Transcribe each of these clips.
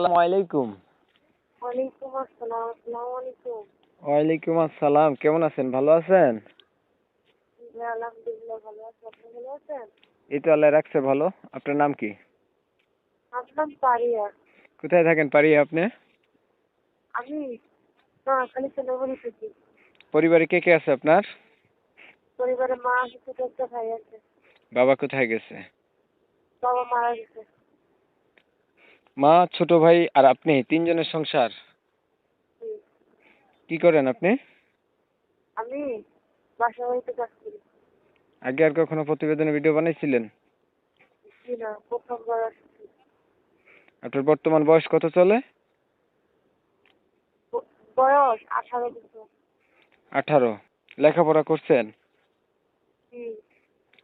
আলাইকুম। ওয়ালাইকুম আসসালাম আসসালামু আলাইকুম। ওয়ালাইকুম আসসালাম কেমন আছেন? ভালো আছেন? আলহামদুলিল্লাহ ভালো আছি। আপনি ভালো আছেন? এই তো আল্লাহ রাখছে ভালো। আপনার নাম কি? পারিয়া। কোথায় থাকেন পারি আপনি? আমি থেকে। পরিবারে কে কে আছে আপনার? পরিবারে মা আছে ছোট একটা ভাই আছে। বাবা কোথায় গেছে? বাবা মারা গেছে। মা ছোট ভাই আর আপনি তিনজনের সংসার। কি করেন আপনি? আমি বাসা বাড়িতে কাজ করি। আগে আর কখনো প্রতিবেদনে ভিডিও বানাইছিলেন? আপনার বর্তমান বয়স কত চলে? বয়স আঠারো আঠারো। লেখাপড়া করছেন?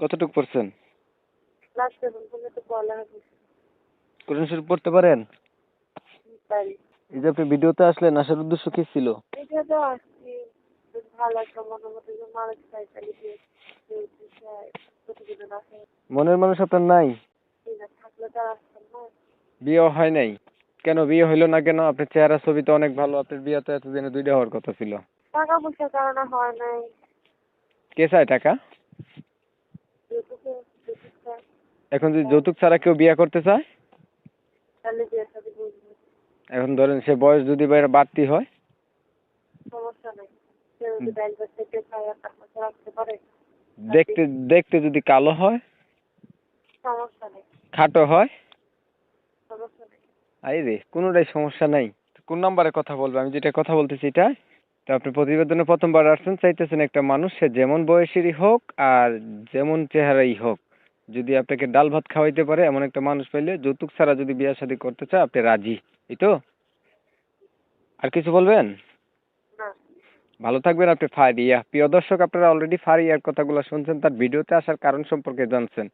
কতটুকু পড়ছেন? ক্লাস সেভেন পর্যন্ত পড়ালেখা করছি। কোরআন শরীফ পড়তে পারেন? পারি। এই যে আপনি ভিডিওতে আসলেন আসার উদ্দেশ্য কি ছিল? মনের মানুষ আপনার নাই? বিয়ে হয় নাই। কেন বিয়ে হইল না কেন? আপনার চেহারা ছবি তো অনেক ভালো। আপনার বিয়ে তো এতদিনে দুইটা হওয়ার কথা ছিল। টাকা পয়সার কারণে হয় নাই। কে চায় টাকা? এখন যদি যৌতুক ছাড়া কেউ বিয়ে করতে চায়? এখন ধরেন সে বয়স যদি বাইরে বাড়তি হয়? সমস্যা নেই। দেখতে দেখতে যদি কালো হয়? খাটো হয়? আই রে কোনোটাই সমস্যা নাই। কোন নাম্বারে কথা বলবে? আমি যেটা কথা বলতেছি এটা তো আপনি প্রতিবেদনে প্রথমবার আসছেন চাইতেছেন একটা মানুষ সে যেমন বয়সেরই হোক আর যেমন চেহারাই হোক। যদি আপনাকে ডাল ভাত খাওয়াইতে পারে এমন একটা মানুষ পাইলে যৌতুক ছাড়া যদি বিয়ে শাদী করতে চায় আপনি রাজি। এই তো? আর কিছু বলবেন? ভালো থাকবেন আপনি ফারিয়া। প্রিয় দর্শক আপনারা অলরেডি ফারিয়ার কথাগুলো শুনছেন তার ভিডিওতে আসার কারণ সম্পর্কে জানছেন।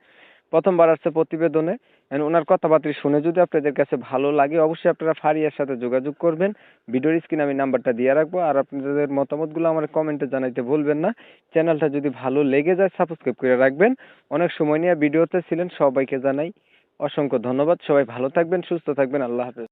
প্রথমবার আসছে প্রতিবেদনে। ওনার কথাবার্তা শুনে যদি আপনাদের কাছে ভালো লাগে, অবশ্যই আপনারা ফারিয়ার সাথে যোগাযোগ করবেন। ভিডিওর স্ক্রিনে আমি নাম্বারটা দিয়ে রাখব। আর আপনাদের মতামতগুলো আমার কমেন্টে জানাইতে ভুলবেন না। চ্যানেলটা যদি ভালো লেগে যায়, সাবস্ক্রাইব করে রাখবেন। অনেক সময় নিয়ে ভিডিওতে ছিলেন, সবাইকে জানাই অসংখ্য ধন্যবাদ। সবাই ভালো থাকবেন, সুস্থ থাকবেন। আল্লাহ হাফেজ।